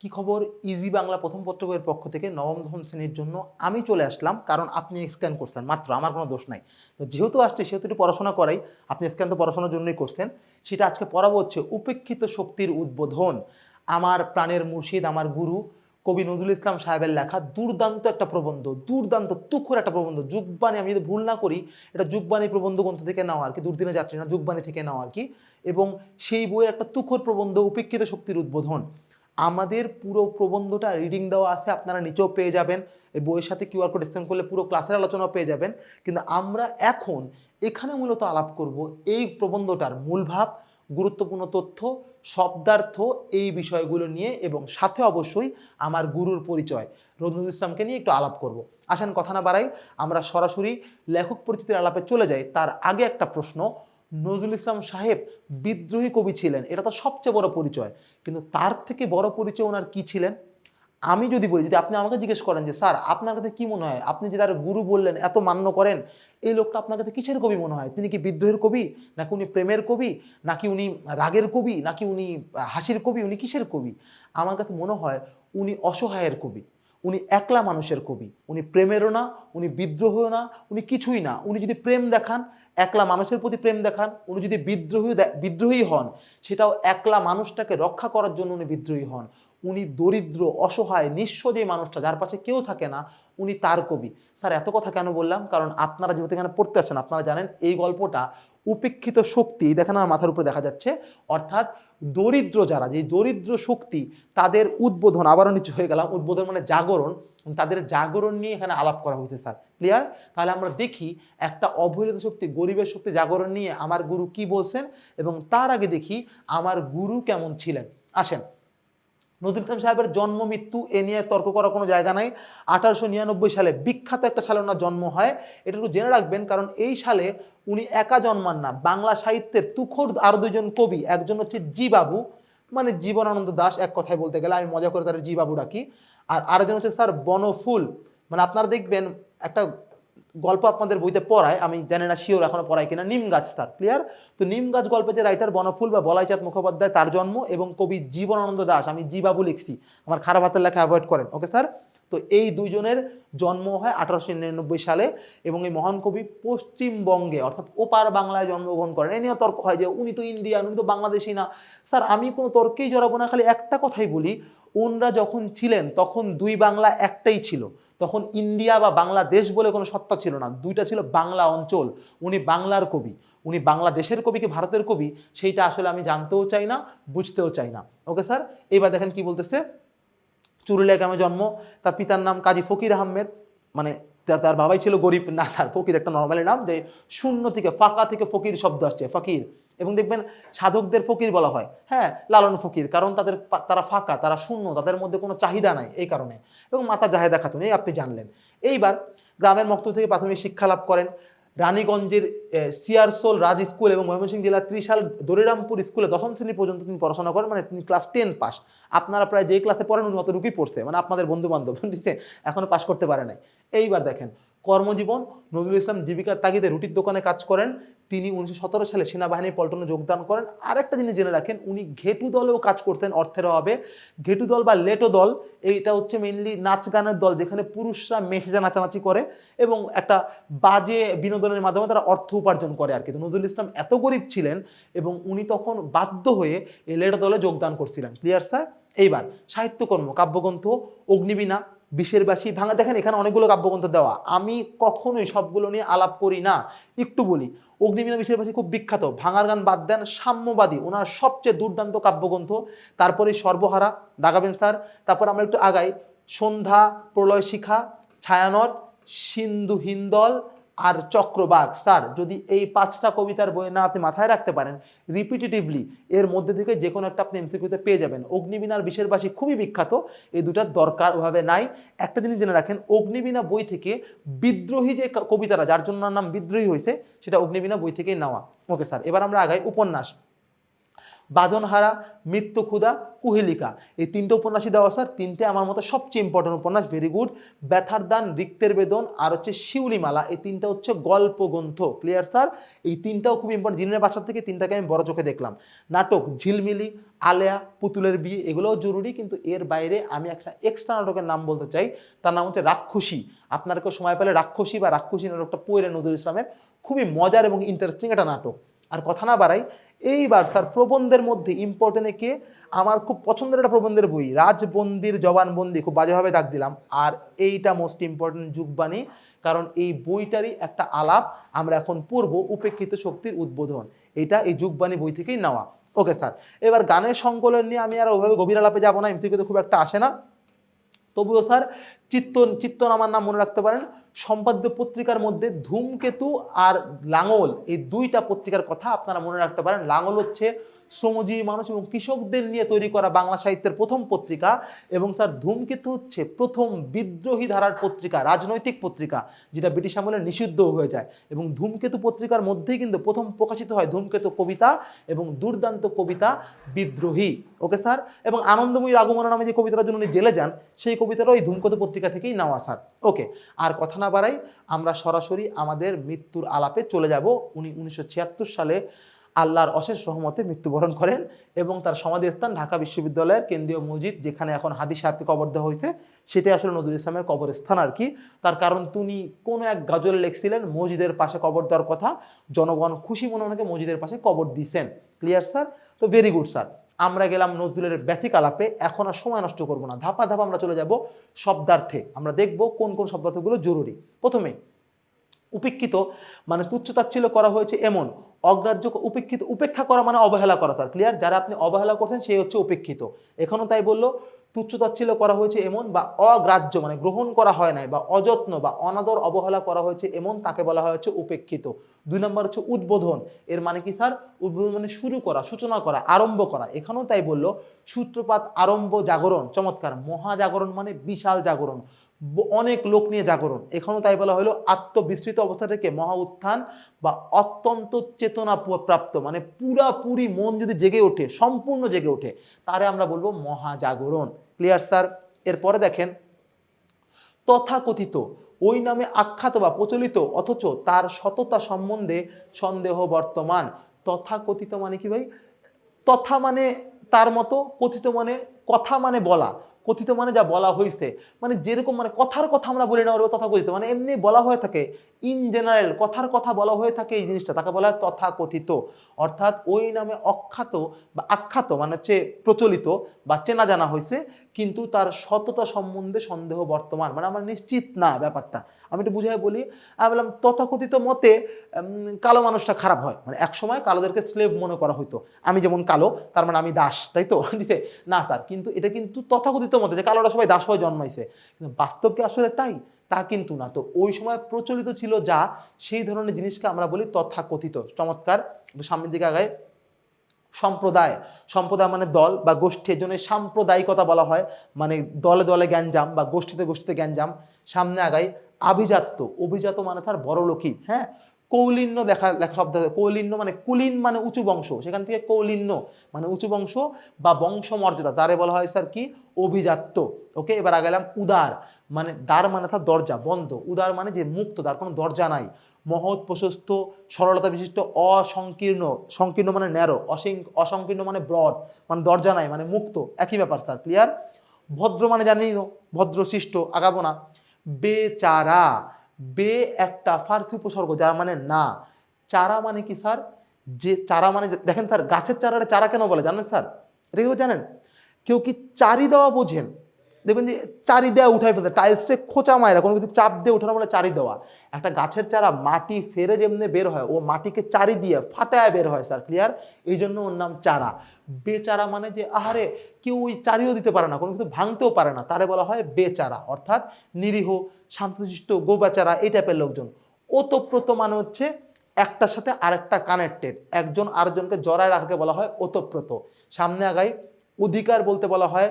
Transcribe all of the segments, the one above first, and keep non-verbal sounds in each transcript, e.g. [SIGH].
কি খবর? ইজি বাংলা প্রথম পত্র বইয়ের পক্ষ থেকে নবম দশম শ্রেণির জন্য আমি চলে আসলাম। কারণ আপনি স্ক্যান করছেন, মাত্র আমার কোনো দোষ নাই। তো যেহেতু আসছে, সেহেতু একটু পড়াশোনা করাই। আপনি স্ক্যান তো পড়াশোনার জন্যই করছেন। সেটা আজকে পড়াবো হচ্ছে উপেক্ষিত শক্তির উদ্বোধন। আমার প্রাণের মুর্শিদ, আমার গুরু কবি নজরুল ইসলাম সাহেবের লেখা দুর্দান্ত একটা প্রবন্ধ, দুর্দান্ত, তুখর একটা প্রবন্ধ। যুগবাণী আমি যদি ভুল না করি, এটা যুগবাণী প্রবন্ধ গ্রন্থ থেকে নেওয়া আর কি দুর্দিনে যাত্রী না যুগবাণী থেকে নেওয়া আর কি। এবং সেই বইয়ের একটা তুখর প্রবন্ধ, উপেক্ষিত শক্তির উদ্বোধন। আমাদের পুরো প্রবন্ধটা রিডিং দেওয়া আছে, আপনারা নিচেও পেয়ে যাবেন। এই বইয়ের সাথে কিউআর কোড স্ক্যান করলে পুরো ক্লাসের আলোচনাও পেয়ে যাবেন। কিন্তু আমরা এখন এখানে মূলত আলাপ করব এই প্রবন্ধটার মূল ভাব, গুরুত্বপূর্ণ তথ্য, শব্দার্থ এই বিষয়গুলো নিয়ে এবং সাথে অবশ্যই আমার গুরুর পরিচয়। রঞ্জুল ইসলামকে নিয়ে একটু আলাপ করব। আসেন কথা না বাড়াই, আমরা সরাসরি লেখক পরিচিতির আলাপে চলে যাই। তার আগে একটা প্রশ্ন নজরুল ইসলাম সাহেব বিদ্রোহী কবি ছিলেন, এটা তো সবচেয়ে বড় পরিচয়। কিন্তু তার থেকে বড় পরিচয় ওনার কি ছিলেন? আমি যদি বলি, যদি আপনি আমাকে জিজ্ঞেস করেন যে, স্যার, আপনার কাছে কি মনে হয়? আপনি যে তার গুরু বললেন, এত মান্য করেন, এই লোকটা আপনার কাছে কিসের কবি মনে হয়? তিনি কি বিদ্রোহের কবি? নাকি উনি প্রেমের কবি? নাকি উনি রাগের কবি? নাকি উনি হাসির কবি? উনি কিসের কবি? আমার কাছে মনে হয় উনি অসহায়ের কবি, উনি একলা মানুষের কবি, উনি প্রেমেরও না, উনি বিদ্রোহও না, উনি কিছুই না। উনি যদি প্রেম দেখান একলা মানুষের প্রতি প্রেম দেখান, উনি যদি বিদ্রোহী বিদ্রোহী হন, সেটাও একলা মানুষটাকে রক্ষা করার জন্য উনি বিদ্রোহী হন। উনি দরিদ্র, অসহায়, নিঃস্ব যে মানুষটা, যার পাশে কেউ থাকে না, উনি তার কবি। স্যার, এত কথা কেন বললাম? কারণ আপনারা যেহেতু এখানে পড়তে আসছেন, আপনারা জানেন এই গল্পটা উপেক্ষিত শক্তি দেখেন আমার মাথার উপরে দেখা যাচ্ছে। অর্থাৎ দরিদ্র যারা, যে দরিদ্র শক্তি তাদের উদ্বোধন আবারও নিচে হয়ে গেলাম উদ্বোধন মানে জাগরণ। তাদের জাগরণ নিয়ে এখানে আলাপ করা হয়েছে, স্যার। ক্লিয়ার তাহলে আমরা দেখি, একটা অবহেলিত শক্তি, গরিবের শক্তি জাগরণ নিয়ে আমার গুরু কি বলছেন? এবং তার আগে দেখি, আমার গুরু কেমন ছিলেন? আসেন। নজরুল ইসলাম সাহেবের জন্ম, মৃত্যু এ নিয়ে তর্ক করার কোনো জায়গা নাই। আঠারোশো নিরানব্বই সালে বিখ্যাত একটা সালে ওনার জন্ম হয়। এটা একটু জেনে রাখবেন, কারণ এই সালে উনি একা জন্মান না। বাংলা সাহিত্যের তুখর আরও দুজন কবি, একজন হচ্ছে জি বাবু মানে জীবনানন্দ দাস, এক কথায় বলতে গেলে আমি মজা করে তার জি বাবু ডাকি আর আরেকজন হচ্ছে স্যার বনফুল। মানে আপনারা দেখবেন একটা গল্প আপনাদের বইতে পড়ায়, আমি জানি না শিওর এখনও পড়ায় কিনা, নিম গাছ স্যার ক্লিয়ার তো নিম গাছ গল্পে যে রাইটার বনফুল বা বলাইচাঁদ মুখোপাধ্যায় তার জন্ম এবং কবি জীবনানন্দ দাস, আমি জি বাবু লিখছি, আমার খারাপ হাতের লেখা অ্যাভয়েড করেন ওকে স্যার তো এই দুইজনের জন্ম হয় আঠারোশো নিরানব্বই সালে এবং এই মহান কবি পশ্চিমবঙ্গে, অর্থাৎ ওপার বাংলায় জন্মগ্রহণ করেন। এ নিয়ে তর্ক হয় যে উনি তো ইন্ডিয়ান উনি তো বাংলাদেশি না। স্যার, আমি কোনো তর্কেই জড়াবো না, খালি একটা কথাই বলি, ওনরা যখন ছিলেন, তখন দুই বাংলা একটাই ছিল। তখন ইন্ডিয়া বা বাংলাদেশ বলে কোনো সত্তা ছিল না। দুইটা ছিল বাংলা অঞ্চল। উনি বাংলার কবি। উনি বাংলাদেশের কবি কি ভারতের কবি? সেইটা আসলে আমি জানতেও চাই না, বুঝতেও চাই না। ওকে স্যার এবার দেখেন কি বলতেছে। চুরুলিয়া গ্রামে জন্ম। তার পিতার নাম কাজী ফকির আহমেদ। মানে তার বাবাই ছিল গরিব। না স্যার ফকির একটা নর্মালি নাম যে শূন্য থেকে ফাঁকা থেকে ফকির শব্দ আসছে, ফকির। এবং দেখবেন সাধকদের ফকির বলা হয়। হ্যাঁ লালন ফকির, কারণ তাদের তারা ফাঁকা, তারা শূন্য, তাদের মধ্যে কোনো চাহিদা নাই এই কারণে। এবং মাতা জাহেদা খাতুন, এই আপনি জানলেন। এইবার গ্রামের মক্ত থেকে প্রাথমিক শিক্ষা লাভ করেন। রানীগঞ্জের সিয়ারসোল রাজ স্কুল এবং ময়মনসিংহ জেলার ত্রিশাল দরিরামপুর স্কুলে দশম শ্রেণি পর্যন্ত তিনি পড়াশোনা করেন মানে তিনি ক্লাস টেন পাস আপনারা প্রায় যে ক্লাসে পড়েন উনি অতটুকুই পড়ছে মানে আপনাদের বন্ধু বান্ধব বুঝতে এখনও পাশ করতে পারে নাই। এইবার দেখেন, কর্মজীবন নজরুল ইসলাম জীবিকার তাগিদে রুটির দোকানে কাজ করেন তিনি উনিশশো সতেরো সালে সেনাবাহিনীর পল্টনে যোগদান করেন। আরেকটা জিনিস জেনে রাখেন, উনি ঘেটু দলেও কাজ করতেন অর্থের অভাবে। ঘেটু দল বা লেটো দল, এইটা হচ্ছে মেনলি নাচ গানের দল, যেখানে পুরুষরা মেসেজা নাচানাচি করে এবং একটা বাজে বিনোদনের মাধ্যমে তারা অর্থ উপার্জন করে আর কি। নজরুল ইসলাম এত গরিব ছিলেন এবং উনি তখন বাধ্য হয়ে এই লেটো দলে যোগদান করছিলেন। ক্লিয়ার স্যার এইবার, সাহিত্যকর্ম, কাব্যগ্রন্থ, অগ্নিবীণা বিষের বাসি। ভাঙা, দেখেন এখানে অনেকগুলো কাব্যগ্রন্থ দেওয়া। আমি কখনোই সবগুলো নিয়ে আলাপ করি না। একটু বলি, অগ্নিবীণা বিশের বাসী খুব বিখ্যাত। ভাঙার গান বাদ দেন, সাম্যবাদী, ওনার সবচেয়ে দুর্দান্ত কাব্যগ্রন্থ। তারপরে সর্বহারা, দাগাবেন স্যার। তারপর আমরা একটু আগাই। সন্ধ্যা, প্রলয় শিখা, ছায়ানট, সিন্ধু হিন্দল আর চক্রবাগ স্যার, যদি এই পাঁচটা কবিতার বই না আপনি মাথায় রাখতে পারেন রিপিটেটিভলি এর মধ্যে থেকে যে কোনো একটা আপনি এমসিকিউতে পেয়ে যাবেন। অগ্নিবীণার বিষের বাসী খুবই বিখ্যাত, এই দুটার দরকার ওভাবে নাই। একটা জিনিস জেনে রাখেন, অগ্নিবীণা বই থেকে বিদ্রোহী যে কবিতাটা যার জন্য নাম বিদ্রোহী হয়েছে, সেটা অগ্নিবীণা বই থেকেই নেওয়া। ওকে স্যার, এবার আমরা আগাই উপন্যাস। বাদনহারা, মৃত্যু ক্ষুদা কুহেলিকা। এই তিনটে উপন্যাসই দেওয়া স্যার তিনটে আমার মতো সবচেয়ে ইম্পর্টেন্ট উপন্যাস ভেরি গুড ব্যথার দান, রিক্তের বেদন, আর হচ্ছে শিউলিমালা। এই তিনটা হচ্ছে গল্প, গ্রন্থ। ক্লিয়ার স্যার এই তিনটাও খুব ইম্পর্টেন্ট জিনের বাসার থেকে তিনটাকে আমি বড় চোখে দেখলাম। নাটক, ঝিলমিলি, আলেয়া, পুতুলের বিয়ে, এগুলোও জরুরি, কিন্তু এর বাইরে আমি একটা এক্সট্রা নাটকের নাম বলতে চাই। তার নাম হচ্ছে রাক্ষসী। আপনার কেউ সময় পেলে রাক্ষসী বা রাক্ষসী নাটকটা পড়ে নজরুল ইসলামের। খুবই মজার এবং ইন্টারেস্টিং একটা নাটক। আর কথা না বাড়াই এইবার স্যার প্রবন্ধের মধ্যে ইম্পর্টেন্টে কে? আমার খুব পছন্দের একটা প্রবন্ধের বই, রাজবন্দির জবানবন্দি, খুব বাজেভাবে দাগ দিলাম। আর এইটা মোস্ট ইম্পর্টেন্ট যুগবাণী, কারণ এই বইটারই একটা আলাপ আমরা এখন পূর্ব উপেক্ষিত শক্তির উদ্বোধন। এটা এই যুগবাণী বই থেকেই নেওয়া। Okay sir. এবার গানের সংকলন নিয়ে আমি আর ওইভাবে গভীর আলাপে যাব না এমসিকিউতে খুব একটা আসে না। তবুও স্যার চিত্ত চিত্তন আমার নাম মনে রাখতে পারেন। সম্পাদ্য পত্রিকার মধ্যে ধূমকেতু আর লাঙল, এই দুইটা পত্রিকার কথা আপনারা মনে রাখতে পারেন। লাঙল হচ্ছে শ্রমজীবী মানুষ এবং কৃষকদের নিয়ে তৈরি করা বাংলা সাহিত্যের প্রথম পত্রিকা এবং তার ধূমকেতু হচ্ছে প্রথম বিদ্রোহী ধারার পত্রিকা, রাজনৈতিক পত্রিকা, যেটা ব্রিটিশ আমলে নিষিদ্ধ হয়ে যায়। এবং ধূমকেতু পত্রিকার মধ্যেই কিন্তু প্রথম প্রকাশিত হয় ধূমকেতু কবিতা এবং দুর্দান্ত কবিতা বিদ্রোহী। ওকে স্যার এবং আনন্দময়ী আগমন নামে যে কবিতাটার জন্য উনি জেলে যান, সেই কবিতাটাও এই ধূমকেতু পত্রিকা থেকেই নেওয়া স্যার ওকে আর কথা না বাড়াই, আমরা সরাসরি আমাদের মৃত্যুর আলাপে চলে যাব। উনি উনিশশো ছিয়াত্তর সালে আল্লাহর অশেষ সহমতে মৃত্যুবরণ করেন এবং তার সমাধিস্থান ঢাকা বিশ্ববিদ্যালয়ের কেন্দ্রীয় মসজিদ, যেখানে এখন হাদি সাহেবকে কবর দেওয়া হয়েছে, সেটাই আসলে নজরুল ইসলামের কবরস্থান আর কি তার কারণ, তিনি কোনো এক গাজলে লেখছিলেন, মসজিদের পাশে কবর দেওয়ার কথা, জনগণ খুশি মনে ওনাকে মসজিদের পাশে কবর দিছেন। ক্লিয়ার স্যার তো ভেরি গুড স্যার আমরা গেলাম নজরুলের ব্যথিক আলাপে, এখন আর সময় নষ্ট করব না। ধাপা ধাপা আমরা চলে যাব শব্দার্থে। আমরা দেখব কোন কোন শব্দার্থগুলো জরুরি। প্রথমে উপেক্ষিত মানে তুচ্ছতাচ্ছিল্য করা হয়েছে এমন, অগ্রাহ্য উপেক্ষিত, উপেক্ষা করা মানে অবহেলা করা স্যার ক্লিয়ার যারা আপনি অবহেলা করছেন সেই হচ্ছে উপেক্ষিত। এখনও তাই বলল তুচ্ছতাচ্ছিল্য করা হয়েছে এমন বা অগ্রাহ্য মানে গ্রহণ করা হয় নাই বা অযত্ন বা অনাদর অবহেলা করা হয়েছে এমন, তাকে বলা হয় হচ্ছে উপেক্ষিত। দুই নম্বর হচ্ছে উদ্বোধন, এর মানে কি স্যার উদ্বোধন মানে শুরু করা, সূচনা করা, আরম্ভ করা। এখানেও তাই বলল, সূত্রপাত, আরম্ভ, জাগরণ, চমৎকার, মহাজাগরণ মানে বিশাল জাগরণ। অনেক লোক নিয়ে জাগরণ। এখানেও তাই বলা হলো আত্মবিস্তৃত অবস্থা থেকে মহা উত্থান বা অত্যন্ত চেতনা প্রাপ্ত মানে পুরাপুরি মন যদি জেগে ওঠে, সম্পূর্ণ জেগে ওঠে, তারে আমরা বলব মহাজাগরণ ক্লিয়ার স্যার এরপরে দেখেন, তথাকথিত, ওই নামে আখ্যাত বা প্রচলিত, অথচ তার সততা সম্বন্ধে সন্দেহ বর্তমান। তথাকথিত মানে কি ভাই? তথা মানে তার মতো, কথিত মানে কথা মানে বলা। কথিত মানে যা বলা হয়েছে মানে যেরকম মানে কথার কথা আমরা বলি না, ওর তথা কথিত মানে এমনি বলা হয়ে থাকে ইন জেনারেল কথার কথা বলা হয়ে থাকে এই জিনিসটা, তাকে বলা হয় তথাকথিত। অর্থাৎ ওই নামে অখ্যাত বা আখ্যাত মানে হচ্ছে প্রচলিত বা চেনা জানা হয়েছে, কিন্তু তার সততা সম্বন্ধে সন্দেহ বর্তমান। মানে আমার নিশ্চিত না ব্যাপারটা। আমি একটু বুঝাই বলি, আমি বললাম, তথাকথিত মতে কালো মানুষটা খারাপ হয়। মানে এক সময় কালোদেরকে স্লেভ মনে করা হতো আমি যেমন কালো, তার মানে আমি দাস, তাই তো? [LAUGHS] না স্যার, কিন্তু এটা কিন্তু তথাকথিত মতে যে কালোরা সবাই দাস হয়ে জন্মাইছে। কিন্তু বাস্তব কি আসলে তাই? তা কিন্তু না। তো ওই সময় প্রচলিত ছিল যা, সেই ধরনের জিনিসকে আমরা বলি তথাকথিত। চমৎকার, সামনের দিকে আগায়। সম্প্রদায়। সম্প্রদায় মানে দল বা গোষ্ঠী, এজন্য জন্য সাম্প্রদায়িকতা বলা হয়। মানে দলে দলে জ্ঞানজাম বা গোষ্ঠীতে গোষ্ঠীতে জ্ঞানজাম সামনে আগাই আভিজাত্য। অভিজাত মানে তার বড় লোকই হ্যাঁ? কৌলিন্য দেখা লেখা শব্দ। কৌলিন্য মানে কুলীন মানে উঁচু বংশ। সেখান থেকে কৌলিন্য মানে উঁচু বংশ বা বংশমর্যাদা। তারে বলা হয় স্যার কি? অভিজাত্য। ওকে, এবার আগালাম উদার। মানে দ্বার মানে তার দরজা, বন্ধ। উদার মানে যে মুক্ত, তার কোনো দরজা নাই। মহৎ, প্রশস্ত, সরলতা বিশিষ্ট, অসংকীর্ণ। সংকীর্ণ মানে ন্যারো। অসিং, অসংকীর্ণ মানে ব্রড। মানে দরজা নাই মানে মুক্ত। একই ব্যাপার স্যার, ক্লিয়ার? ভদ্র মানে জানি ভদ্র সৃষ্ট আগাবো না বেচারা। বে একটা ফার্সি উপসর্গ? যার মানে না। চারা মানে কি স্যার যে চারা মানে দেখেন স্যার, গাছের চারাটা চারা কেন বলে? জানেন স্যার? এটা কেউ জানেন? কেউ কি চারি দেওয়া বোঝেন? দেখবেন যে চারি দেওয়া উঠাই ফেলতে টাইলসে খোঁচা মায়েরা কোনো কিছু চাপ দিয়ে উঠানো বলে চারি দেওয়া। একটা গাছের চারা মাটি ফেরে যেমনি বের হয়, ও মাটিকে চারি দিয়ে ফাটায় বের হয় স্যার ক্লিয়ার এই জন্য ওর নাম চারা। বেচারা মানে যে, আহারে, কেউ ওই চারিও দিতে পারে না, কোনো কিছু ভাঙতেও পারে না, তারে বলা হয় বেচারা। অর্থাৎ নিরীহ, শান্তশিষ্ট, গোবেচারা, এই টাইপের লোকজন। ওতপ্রোত মানে হচ্ছে একটার সাথে আরেকটা কানেক্টেড একজন আরেকজনকে জড়ায় রাখাকে বলা হয় ওতপ্রোত। সামনে আগাই, অধিকার বলতে বলা হয়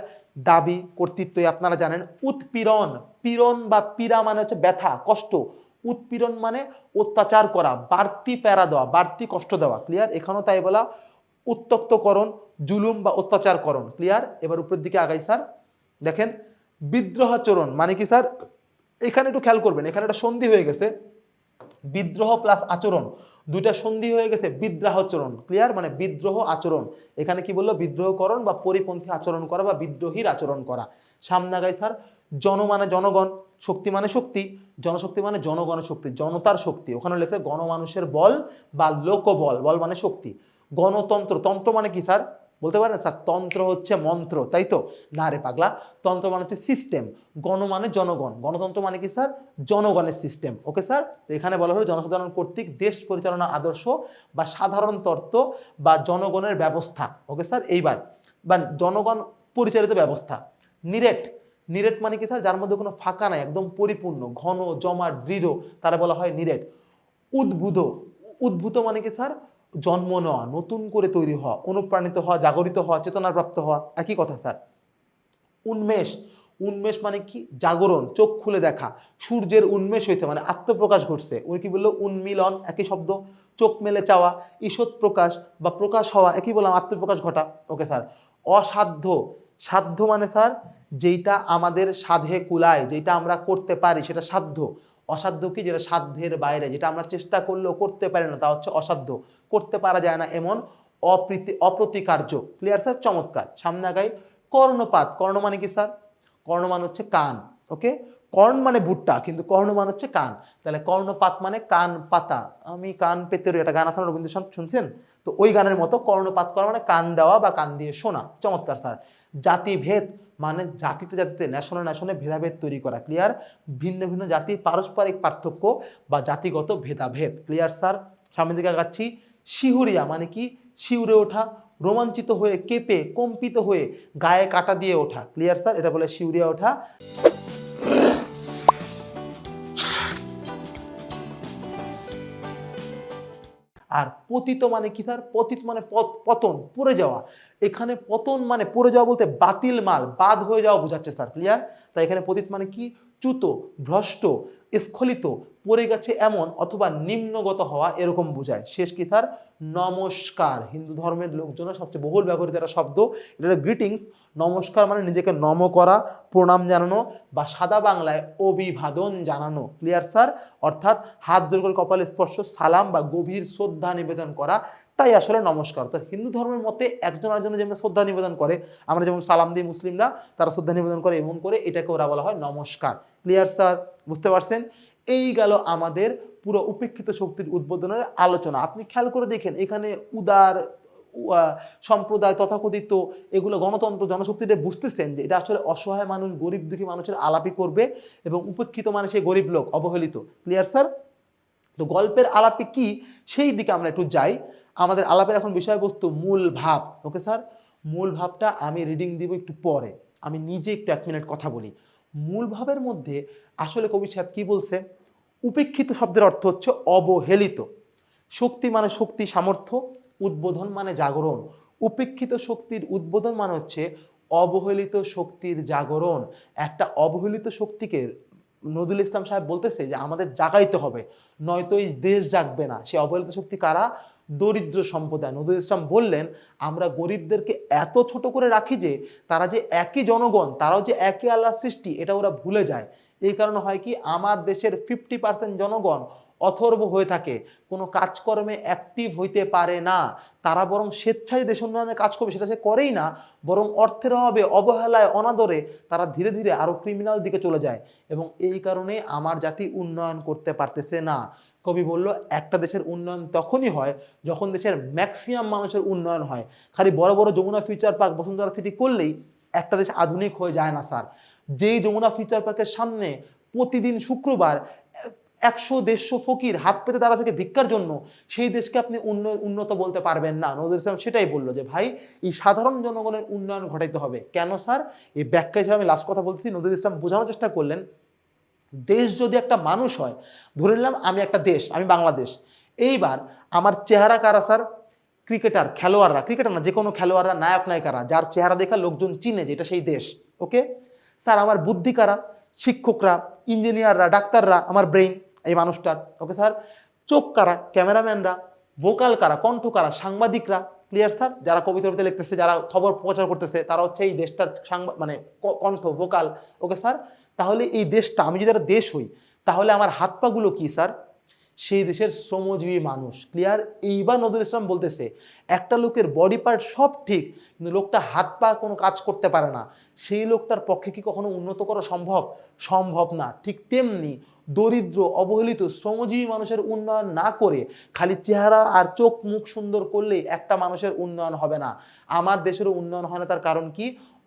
দাবি, কর্তৃত্বই আপনারা জানেন, উৎপীড়ন। পীড়ন বা পীড়া মানে হচ্ছে ব্যথা, কষ্ট। উৎপীড়ন মানে অত্যাচার করা, বাড়তি প্যারা দেওয়া, বাড়তি কষ্ট দেওয়া ক্লিয়ার এখানেও তাই বলা, উত্তক্তকরণ, জুলুম বা অত্যাচারকরণ ক্লিয়ার এবার উপরের দিকে আগাই, স্যার। দেখেন, বিদ্রোহাচরণ মানে কি, স্যার? এখানে একটু খেয়াল করবেন, এখানে একটা সন্ধি হয়ে গেছে। বিদ্রোহ প্লাস আচরণ। দুইটা সন্ধি হয়ে গেছে, বিদ্রাহচরণ। ক্লিয়ার মানে বিদ্রোহ আচরণ। এখানে কি বলল? বিদ্রোহকরণ বা পরিপন্থী আচরণ করা বা বিদ্রোহীর আচরণ করা। সামনে আগাই স্যার, জন মানে জনগণ, শক্তি মানে শক্তি, জনশক্তি মানে জনগণের শক্তি, জনতার শক্তি। ওখানে লেখছে গণমানুষের বল বা লোকবল। বল মানে শক্তি। গণতন্ত্র, তন্ত্র মানে কি স্যার? বলতে পারেন, স্যার, তন্ত্র হচ্ছে মন্ত্র, তাই তো? না রে পাগলা, তন্ত্র মানে হচ্ছে সিস্টেম গণ মানে জনগণ, গণতন্ত্র মানে কি, স্যার? জনগণের সিস্টেম ওকে স্যার? এখানে বলা হলো জনসাধারণ কর্তৃক দেশ পরিচালনা আদর্শ বা সাধারণ তত্ত্ব বা জনগণের ব্যবস্থা ওকে স্যার? এইবার, বা জনগণ পরিচালিত ব্যবস্থা, নিরেট নিরেট মানে কি, স্যার? যার মধ্যে কোনো ফাঁকা নাই, একদম পরিপূর্ণ, ঘন, জমাট, দৃঢ়, তারা বলা হয় নিরেট, উদ্ভূত উদ্ভূত মানে কি, স্যার? জন্ম নেওয়া, নতুন করে তৈরি হওয়া, অনুপ্রাণিত হওয়া, জাগরিত হওয়া, চেতনাপ্রাপ্ত হওয়া, একই কথা স্যার। উন্মেষ উন্মেষ মানে কি? জাগরণ, চোখ খুলে দেখা। সূর্যের উন্মেষ হইতে মানে আত্মপ্রকাশ ঘটছে। ওই কি বলল? উন্মিলন, একই শব্দ। চোখ মেলে চাওয়া, ঈষৎ প্রকাশ বা প্রকাশ হওয়া, একই বললাম, আত্মপ্রকাশ ঘটা। Okay sir. অসাধ্য। সাধ্য মানে স্যার, যেইটা আমাদের সাধে কুলায় যেটা আমরা করতে পারি, সেটা সাধ্য। অসাধ্য কি? যেটা সাধ্যের বাইরে, যেটা আমরা চেষ্টা করলেও করতে পারি না, তা হচ্ছে অসাধ্য। করতে পারা যায় না এমন অপ্রীতি, অপ্রতিকার্য। ক্লিয়ার স্যার চমৎকার। সামনে আগাই, কর্ণপাত। কর্ণ মানে কি স্যার কর্ণ মানে হচ্ছে কান ওকে কর্ণ মানে ভুট্টা, কিন্তু কর্ণ মানে হচ্ছে কান। তাহলে কর্ণপাত মানে কান পাতা। আমি কান পেতে রই, একটা গান আছে না রবীন্দ্রসঙ্গীত শুনছেন? তো ওই গানের মতো কর্ণপাত করা মানে কান দেওয়া বা কান দিয়ে শোনা। চমৎকার স্যার জাতিভেদ মানে জাতিতে জাতিতে ন্যাশনাল ন্যাশনে ভেদাভেদ তৈরি করা ক্লিয়ার ভিন্ন ভিন্ন জাতির পারস্পরিক পার্থক্য বা জাতিগত ভেদাভেদ ক্লিয়ার স্যার সামনের দিকে আগাচ্ছি। শিহুরিয়া মানে কি? শিউরে ওঠা, রোমাঞ্চিত হয়ে কেঁপে, কম্পিত হয়ে গায়ে কাটা দিয়ে ওঠা ক্লিয়ার স্যার এটা বলে শিউরিয়া ওঠা। আর পতিত মানে কি স্যার? পতিত মানে পত- পতন, পড়ে যাওয়া। এখানে পতন মানে পড়ে যাওয়া বলতে বাতিল মাল, বাদ হয়ে যাওয়া বোঝাচ্ছে স্যার ক্লিয়ার তাই এখানে পতিত মানে কি? চ্যুত, ভ্রষ্ট। স্খলিত, পড়ে গেছে এমন অথবা নিম্নগত হওয়া এরকম বোঝায়। শেষ কি, স্যার? নমস্কার। হিন্দু ধর্মের লোকজনের সবচেয়ে বহুল ব্যবহৃত একটা শব্দ। এটা গ্রিটিংস নমস্কার মানে নিজেকে নম করা, প্রণাম জানানো বা সাদা বাংলায় অভিবাদন জানানো। Clear sir? অর্থাৎ হাত জোর করে কপালে স্পর্শ, সালাম বা গভীর শ্রদ্ধা নিবেদন করা। তাই আসলে নমস্কার। তো হিন্দু ধর্মের মতে একজন আরেকজনের যেমন শ্রদ্ধা নিবেদন করে, আমরা যেমন সালাম দিই মুসলিমরা, তারা শ্রদ্ধা নিবেদন করে এমন করে এটাকে ওরা বলা হয় নমস্কার। ক্লিয়ার স্যার বুঝতে পারছেন? এই গেল আমাদের পুরো উপেক্ষিত শক্তির উদ্বোধনের আলোচনা। আপনি খেয়াল করে দেখেন, এখানে উদার সম্প্রদায় তথাকথিত এগুলো গণতন্ত্র, জনশক্তিতে বুঝতেছেন যে এটা আসলে অসহায় মানুষ, গরিব দুঃখী মানুষের আলাপি করবে এবং উপেক্ষিত মানে সেই গরিব লোক, অবহেলিত। ক্লিয়ার স্যার তো গল্পের আলাপে কি? সেই দিকে আমরা একটু যাই। আমাদের আলাপের এখন বিষয়বস্তু মূল ভাব। ওকে স্যার মূল ভাবটা আমি রিডিং দিব একটু পরে। আমি নিজে একটু এক মিনিট কথা বলি। মূল ভাবের মধ্যে আসলে কবি সাহেব কি বলছে? উপেক্ষিত শব্দের অর্থ হচ্ছে অবহেলিত। শক্তি মানে শক্তি সামর্থ্য, উদ্বোধন মানে জাগরণ। উপেক্ষিত শক্তির উদ্বোধন মানে হচ্ছে অবহেলিত শক্তির জাগরণ। একটা অবহেলিত শক্তিকে নজরুল ইসলাম সাহেব বলতেছে যে আমাদের জাগাইতে হবে, নয়তো এই দেশ জাগবে না। সে অবহেলিত শক্তি কারা? দরিদ্র সম্প্রদায়। নজরুল ইসলাম বললেন, আমরা গরিবদেরকে এত ছোট করে রাখি যে, তারা যে একই জনগণ, তারাও যে একই আল্লাহ সৃষ্টি, এটা ওরা ভুলে যায়। এই কারণে হয় কি, আমার দেশের ফিফটি পার্সেন্ট জনগণ অথর্ব হয়ে থাকে। কোনো কাজকর্মে অ্যাক্টিভ হইতে পারে না। তারা বরং স্বেচ্ছায় দেশ উন্নয়নের কাজ করবে, সেটা সে করেই না। বরং অর্থের অভাবে, অবহেলায়, অনাদরে তারা ধীরে ধীরে আরও ক্রিমিনাল দিকে চলে যায়। এবং এই কারণে আমার জাতি উন্নয়ন করতে পারতেছে না। কবি বলল, একটা দেশের উন্নয়ন তখনই হয় যখন দেশের ম্যাক্সিমাম মানুষের উন্নয়ন হয়। খালি বড় বড় Jamuna future park Bashundhara city করলেই একটা দেশ আধুনিক হয়ে যায় না, স্যার। যেই যমুনা ফিউচার পার্কের সামনে প্রতিদিন শুক্রবার একশো, দেড়শো ফকির হাত পেতে দাঁড়া থেকে ভিক্ষার জন্য সেই দেশকে আপনি উন্ন- উন্নত বলতে পারবেন না। নজরুল ইসলাম সেটাই বলল যে, ভাই, এই সাধারণ জনগণের উন্নয়ন ঘটাইতে হবে। কেন, স্যার? এই ব্যাখ্যা হিসেবে আমি লাস্ট কথা বলতেছি। নজরুল ইসলাম বোঝানোর চেষ্টা করলেন দেশ যদি একটা মানুষ হয়, ধরে নিলাম আমি একটা দেশ, আমি বাংলাদেশ, এইবার আমার চেহারা কারা স্যার? ক্রিকেটার, খেলোয়াড়রা, ক্রিকেটার না যে কোনো খেলোয়াড়রা, নায়ক নায়িকারা, যার চেহারা দেখা লোকজন চিনে যে এটা সেই দেশ ওকে স্যার, আমার বুদ্ধি কারা? শিক্ষকরা, ইঞ্জিনিয়াররা, ডাক্তাররা, আমার ব্রেইন এই মানুষটার ওকে স্যার? চোখ কারা? ক্যামেরাম্যানরা ভোকাল কারা? কণ্ঠ কারা? সাংবাদিকরা ক্লিয়ার স্যার? যারা কবিতা লিখতেছে, যারা খবর প্রচার করতেছে, তারা হচ্ছে এই দেশটার সাংবাদ মানে কণ্ঠ ভোকাল ওকে স্যার? তাহলে এই দেশটা, আমি যদি একটা দেশ হই, তাহলে আমার হাত পাগুলো কি, স্যার? সেই দেশের শ্রমজীবী মানুষ। ক্লিয়ার এইবার নজরুল ইসলাম বলতেছে, একটা লোকের বডি পার্ট সব ঠিক, কিন্তু লোকটা হাত পা কোনো কাজ করতে পারে না। সেই লোকটার পক্ষে কি কখনো উন্নত করা সম্ভব? সম্ভব না। ঠিক তেমনি দরিদ্র, অবহেলিত, শ্রমজীবী মানুষের উন্নয়ন না করে খালি চেহারা আর চোখ মুখ সুন্দর করলেই একটা মানুষের উন্নয়ন হবে না। আমার দেশেরও উন্নয়ন হয় না, তার কারণ কি?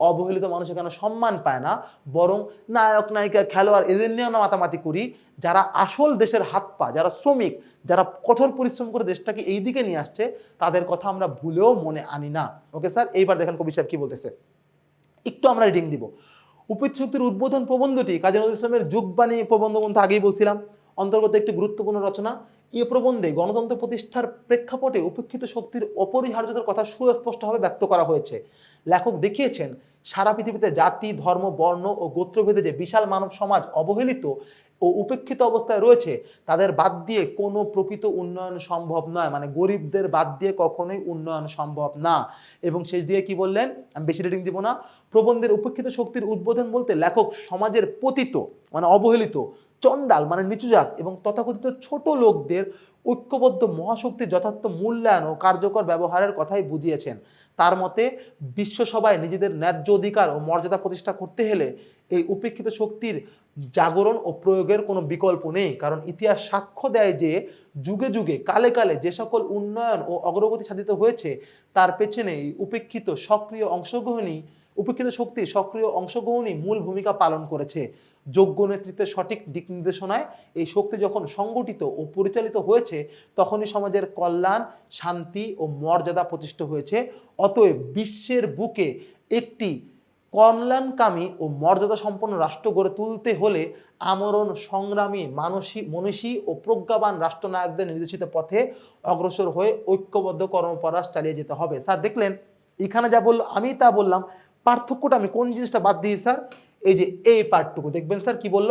অবহেলিত মানুষ এখানে সম্মান পায় না? বরং নায়ক, নায়িকা, খেলোয়াড়, এদের নিয়ে আমরা মাতামাতি করি। যারা আসল দেশের হাত পা, যারা শ্রমিক, যারা কঠোর পরিশ্রম করে দেশটাকে এই দিকে নিয়ে আসছে, তাদের কথা আমরা ভুলেও মনে আনি না। Okay sir? এইবার দেখেন কবি সাহেব কি বলতেছে। একটু আমরা রিডিং দিব। শক্তির উদ্বোধন প্রবন্ধটি কাজী নজরুল ইসলামের যুগবাণী প্রবন্ধ গ্রন্থ আগেই বলছিলাম। অন্তর্গত একটি গুরুত্বপূর্ণ রচনা। এ প্রবন্ধে গণতন্ত্র প্রতিষ্ঠার প্রেক্ষাপটে উপেক্ষিত শক্তির অপরিহার্যতার কথা সুস্পষ্টভাবে ব্যক্ত করা হয়েছে। লেখক দেখিয়েছেন সারা পৃথিবীতে জাতি, ধর্ম, বর্ণ ও গোত্রভেদে যে বিশাল মানব সমাজ অবহেলিত ও উপেক্ষিত অবস্থায় রয়েছে, তাদের বাদ দিয়ে কোনো প্রকৃত উন্নয়ন সম্ভব নয়। মানে গরিবদের বাদ দিয়ে কখনোই উন্নয়ন সম্ভব না। এবং শেষ দিয়ে কি বললেন? আমি বেশি রেটিং দিব না। প্রবন্ধের উপেক্ষিত শক্তির উদ্বোধন বলতে লেখক সমাজের পতিত মানে অবহেলিত চণ্ডাল মানে নিচুজাত এবং তথাকথিত ছোট লোকদের ঐক্যবদ্ধ মহাশক্তির যথার্থ মূল্যায়ন ও কার্যকর ব্যবহারের কথাই বুঝিয়েছেন। তার মতে বিশ্বসভায় নিজেদের ন্যায্য অধিকার ও মর্যাদা প্রতিষ্ঠা করতে হলে এই উপেক্ষিত শক্তির জাগরণ ও প্রয়োগের কোনো বিকল্প নেই। কারণ ইতিহাস সাক্ষ্য দেয় যে, যুগে যুগে, কালে কালে যে সকল উন্নয়ন ও অগ্রগতি সাধিত হয়েছে, তার পেছনে এই উপেক্ষিত সক্রিয় অংশগ্রহণই, উপেক্ষিত শক্তি সক্রিয় অংশগ্রহণই মূল ভূমিকা পালন করেছে। যোগ্য নেতৃত্বের সঠিক দিক নির্দেশনায় এই শক্তি যখন সংগঠিত ও পরিচালিত হয়েছে, তখনই সমাজের কল্যাণ, শান্তি ও মর্যাদা প্রতিষ্ঠা হয়েছে। অতএব বিশ্বের বুকে একটি কল্যাণকামী ও মর্যাদা সম্পন্ন রাষ্ট্র গড়ে তুলতে হলে আমরণ, সংগ্রামী, মানসী, মনীষী ও প্রজ্ঞাবান রাষ্ট্রনায়কদের নির্দেশিত পথে অগ্রসর হয়ে ঐক্যবদ্ধ কর্মপরাস চালিয়ে যেতে হবে। স্যার, দেখলেন? এখানে যা বলল, আমি তা বললাম। পার্থক্যটা আমি কোন জিনিসটা বাদ দিই স্যার? এই যে এই পার্টটুকু দেখবেন স্যার কি বলল?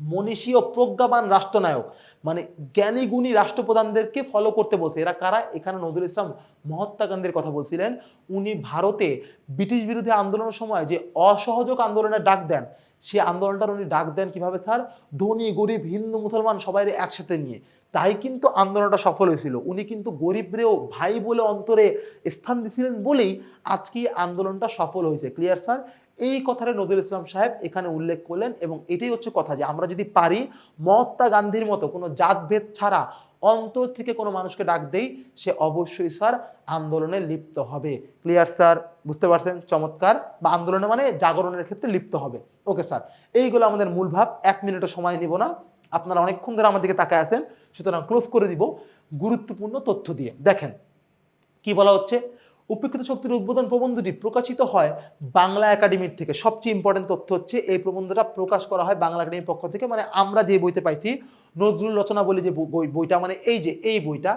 মনীষী ও প্রজ্ঞাবান রাষ্ট্রনায়ক মানে জ্ঞানী গুণী রাষ্ট্রপ্রধানদেরকে ফলো করতে বলছে। এরা কারা? এখানে নজরুল ইসলাম মহাত্মা গান্ধীর কথা বলছিলেন। উনি ভারতে ব্রিটিশ বিরোধী আন্দোলনের সময় যে অসহযোগ আন্দোলনের ডাক দেন সেই আন্দোলনটার উনি ডাক দেন কীভাবে স্যার? ধনী, গরিব, হিন্দু, মুসলমান সবাই একসাথে নিয়ে। তাই কিন্তু আন্দোলনটা সফল হয়েছিল। উনি কিন্তু গরিবরেও ভাই বলে অন্তরে স্থান দিয়েছিলেন বলেই আজকে আন্দোলনটা সফল হয়েছে। ক্লিয়ার স্যার এই কথাটা নজরুল ইসলাম সাহেব এখানে উল্লেখ করলেন এবং এটাই হচ্ছে কথা যে আমরা যদি পারি, মহাত্মা গান্ধীর মতো কোনো জাতভেদ ছাড়া অন্তর থেকে কোনো মানুষকে ডাক দেই, সে অবশ্যই স্যার আন্দোলনে লিপ্ত হবে। Clear sir? বুঝতে পারছেন? চমৎকার। বা আন্দোলনে মানে জাগরণের ক্ষেত্রে লিপ্ত হবে। Okay sir. এইগুলো আমাদের মূল ভাব। এক মিনিটও সময় নিব না। আপনারা অনেকক্ষণ ধরে আমার দিকে তাকায় আছেন। সুতরাং ক্লোজ করে দিব। গুরুত্বপূর্ণ তথ্য দিয়ে। দেখেন, কি বলা হচ্ছে? উপেক্ষিত শক্তির উদ্বোধন প্রবন্ধটি প্রকাশিত হয় বাংলা একাডেমির থেকে। সবচেয়ে ইম্পর্টেন্ট তথ্য হচ্ছে এই প্রবন্ধটা প্রকাশ করা হয় বাংলা একাডেমির পক্ষ থেকে। মানে আমরা যে বইতে পাইছি, নজরুল রচনা বলে যে বই, বইটা মানে এই যে, এই বইটা,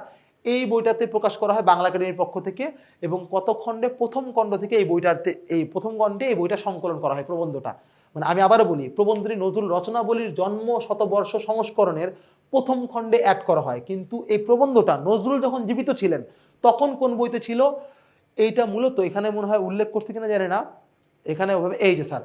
এই বইটাতে প্রকাশ করা হয় বাংলা একাডেমির পক্ষ থেকে এবং কত খণ্ডে প্রথম খণ্ড থেকে এই বইটাতে, এই প্রথম খণ্ডে এই বইটা সংকলন করা হয় প্রবন্ধটা। মানে আমি আবারও বলি, প্রবন্ধটি নজরুল রচনাবলীর জন্ম শতবর্ষ সংস্করণের প্রথম খণ্ডে অ্যাড করা হয়। কিন্তু এই প্রবন্ধটা নজরুল যখন জীবিত ছিলেন, তখন কোন বইতে ছিল? এইটা মূলত এখানে মনে হয় উল্লেখ করছে কিনা জানি না। এখানে ওভাবে এই যে স্যার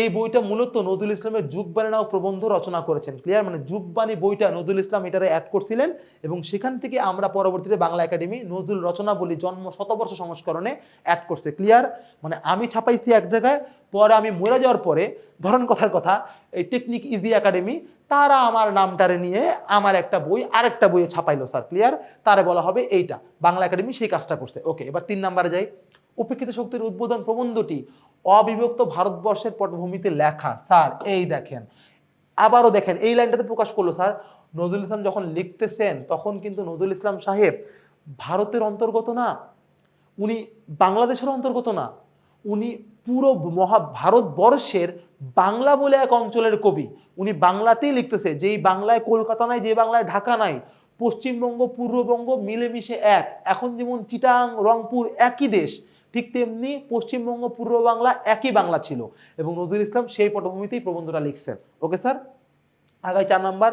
এই বইটা মূলত নজরুল ইসলামের যুগবাণী নাও প্রবন্ধ রচনা করেছেন। ক্লিয়ার মানে যুগবাণী বইটা নজরুল ইসলাম এটারে অ্যাড করছিলেন এবং সেখান থেকে আমরা পরবর্তীতে বাংলা একাডেমি নজরুল রচনা বলি জন্ম শতবর্ষ সংস্করণে অ্যাড করছে। ক্লিয়ার মানে আমি ছাপাইছি এক জায়গায়, পরে আমি মরে যাওয়ার পরে, ধরন কথার কথা, এই টেকনিক ইজি একাডেমি তারা আমার নামটারে নিয়ে আমার একটা বই আরেকটা বইয়ে ছাপাইলো স্যার ক্লিয়ার তারে বলা হবে এইটা। বাংলা একাডেমি সেই কাজটা করছে। ওকে এবার তিন নাম্বারে যাই। উপেক্ষিত শক্তির উদ্বোধন প্রবন্ধটি অবিভক্ত ভারতবর্ষের পটভূমিতে লেখা। স্যার, এই দেখেন। আবারও দেখেন, এই লাইনটাতে প্রকাশ করল, স্যার। নজরুল ইসলাম যখন লিখতেছেন, তখন কিন্তু নজরুল ইসলাম সাহেব ভারতের অন্তর্গত না, উনি বাংলাদেশের অন্তর্গত না, উনি পুরো মহা ভারতবর্ষের বাংলা বলে এক অঞ্চলের কবি। উনি বাংলাতেই লিখতেছে, যেই বাংলায় কলকাতা নাই যে বাংলায় ঢাকা নাই, পশ্চিমবঙ্গ, পূর্ববঙ্গ মিলেমিশে এক। এখন যেমন চিটাং, রংপুর একই দেশ ঠিক তেমনি পশ্চিমবঙ্গ, পূর্ব বাংলা একই বাংলা ছিল এবং নজরুল ইসলাম সেই পটভূমিতেই প্রবন্ধটা লিখছেন। Okay sir? আগামী চার নাম্বার,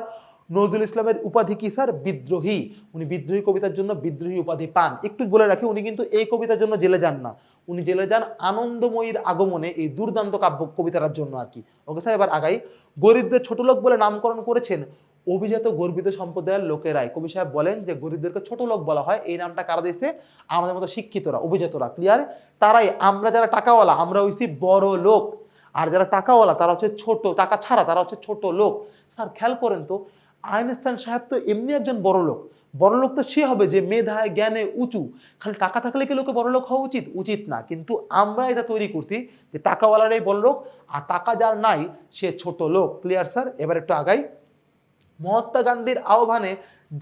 নজরুল ইসলামের উপাধি কি স্যার? বিদ্রোহী। উনি বিদ্রোহী কবিতার জন্য বিদ্রোহী উপাধি পান। একটু বলে রাখি, উনি কিন্তু এই কবিতার জন্য জেলে যান না। উনি জেলে যান আনন্দময়ীর আগমনে, এই দুর্দান্ত কাব্য কবিতার জন্য আর কি। ওকে স্যার, এবার আগাই। গরিবদের ছোট লোক বলে নামকরণ করেছেন। অভিজাত গর্বিত সম্প্রদায়ের লোকেরাই। কবি সাহেব বলেন যে, গরিবদেরকে ছোট লোক বলা হয়। এই নামটা কারা দিয়েছে? আমাদের মতো শিক্ষিতরা, অভিজাতরা ক্লিয়ার তারাই, আমরা যারা টাকাওয়ালা, আমরা হইছি বড় লোক। আর যারা টাকাওয়ালা, তারা হচ্ছে ছোট, টাকা ছাড়া তারা হচ্ছে ছোট লোক। স্যার, খেয়াল করেন তো, আইনস্টাইন সাহেব তো এমনি একজন বড় লোক। বড় লোক তো সে হবে যে মেধায় জ্ঞানে উঁচু। খালি টাকা থাকলে কি লোকে বড় লোক হওয়া উচিত? উচিত না। কিন্তু আমরা এটা তৈরি করছি যে, টাকাওয়ালারাই বড় লোক, আর টাকা যার নাই, সে ছোট লোক। Clear sir? এবার একটু আগাই। মহাত্মা গান্ধীর আহ্বানে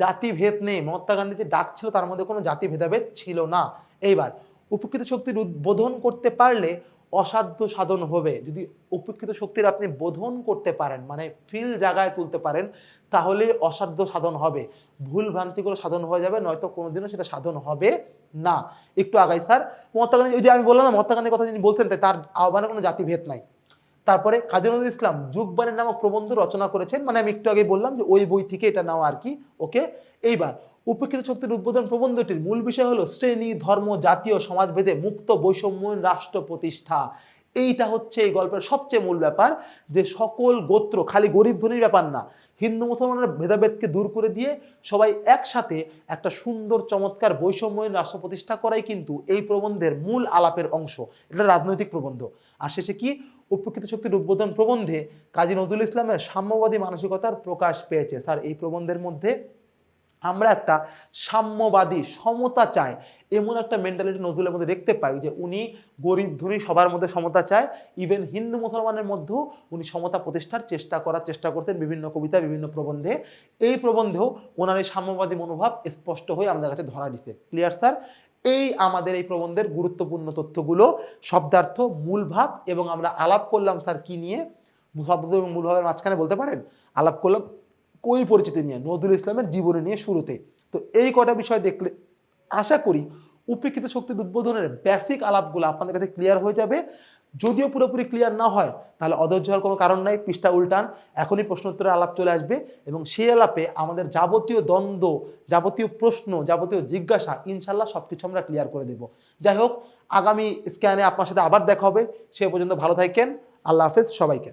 জাতিভেদ নেই। মহাত্মা গান্ধী যে ডাক ছিল তার মধ্যে কোনো জাতি ভেদাভেদ ছিল না। এইবার উপকৃত শক্তির উদ্বোধন করতে পারলে অসাধ্য সাধন হবে। যদি উপকৃত শক্তির আপনি বোধন করতে পারেন মানে ফিল জায়গায় তুলতে পারেন, তাহলে অসাধ্য সাধন হবে। ভুল ভ্রান্তি করে সাধন হয়ে যাবে, নয়তো কোনোদিনও সেটা সাধন হবে না। একটু আগাই, স্যার। মহাত্মা গান্ধী ওই যে আমি বললাম না, মহাত্মা গান্ধীর কথা যিনি বলতেন তাই তার আহ্বানে কোনো জাতিভেদ নাই। তারপরে কাজী নজরুল ইসলাম যুগবাণী নামক প্রবন্ধ রচনা করেছেন। মানে আমি একটু আগে বললাম যে ওই বই থেকে এটা নেওয়া আর কি। ওকে? এইবার উপেক্ষিত শক্তির উদ্বোধন প্রবন্ধটির মূল বিষয় হলো শ্রেণি, ধর্ম, জাতীয় সমাজভেদে মুক্ত বৈষম্য রাষ্ট্র প্রতিষ্ঠা। এইটা হচ্ছে এই গল্পের সবচেয়ে মূল ব্যাপার যে সকল গোত্র খালি গরিব ধনীর ব্যাপার না, হিন্দু মুসলমানের ভেদাভেদকে দূর করে দিয়ে সবাই একসাথে একটা সুন্দর চমৎকার বৈষম্যহীন রাষ্ট্র প্রতিষ্ঠা করাই কিন্তু এই প্রবন্ধের মূল আলাপের অংশ। এটা রাজনৈতিক প্রবন্ধ। আর শেষে কি? উপকৃত শক্তির উদ্বোধন প্রবন্ধে কাজী নজরুল ইসলামের সাম্যবাদী মানসিকতার প্রকাশ পেয়েছে। স্যার, এই প্রবন্ধের মধ্যে আমরা একটা সাম্যবাদী সমতা চাই। এমন একটা মেন্টালিটি নজরুলের মধ্যে দেখতে পাই যে উনি গরিব ধনী সবার মধ্যে সমতা চায়। ইভেন হিন্দু মুসলমানের মধ্যেও উনি সমতা প্রতিষ্ঠার চেষ্টা করার চেষ্টা করতেন বিভিন্ন কবিতা, বিভিন্ন প্রবন্ধে। এই প্রবন্ধেও ওনার এই সাম্যবাদী মনোভাব স্পষ্ট হয়ে আমাদের কাছে ধরা দিছে। ক্লিয়ার স্যার এই আমাদের এই প্রবন্ধের গুরুত্বপূর্ণ তথ্যগুলো শব্দার্থ, মূল ভাব এবং আমরা আলাপ করলাম স্যার কি নিয়ে? শব্দ এবং ভাবের মাঝখানে বলতে পারেন? আলাপ করলাম কই পরিচিতি নিয়ে? নজরুল ইসলামের জীবনী নিয়ে শুরুতে। তো এই কটা বিষয় দেখলে আশা করি উপেক্ষিত শক্তির উদ্বোধনের বেসিক আলাপগুলো আপনাদের কাছে ক্লিয়ার হয়ে যাবে। যদিও পুরোপুরি ক্লিয়ার না হয়, তাহলে অধৈর্য হওয়ার কোনো কারণ নাই, পৃষ্ঠা উল্টান। এখনই প্রশ্নোত্তরের আলাপ চলে আসবে এবং সেই আলাপে আমাদের যাবতীয় দ্বন্দ্ব, যাবতীয় প্রশ্ন, যাবতীয় জিজ্ঞাসা ইনশাল্লাহ সব কিছু আমরা ক্লিয়ার করে দেব। যাই হোক, আগামী স্ক্যানে আপনার সাথে আবার দেখা হবে। সে পর্যন্ত ভালো থাকেন। আল্লাহ হাফেজ, সবাইকে।